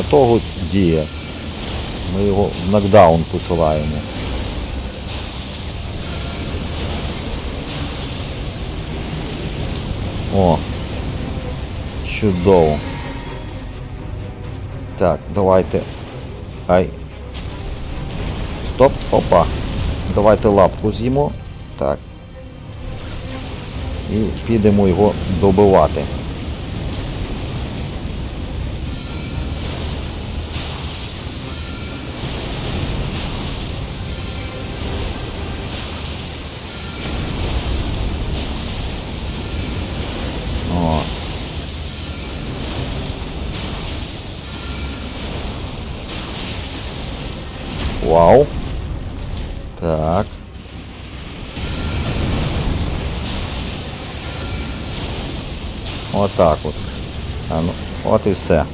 на того діє. Ми його в нокдаун посилаємо. О, чудово. Так, давайте. Ай. Стоп, опа. Давайте лапку з'їмо. Так. І підемо його добивати. О. Вау. Так. Отак от. А ну, от і все.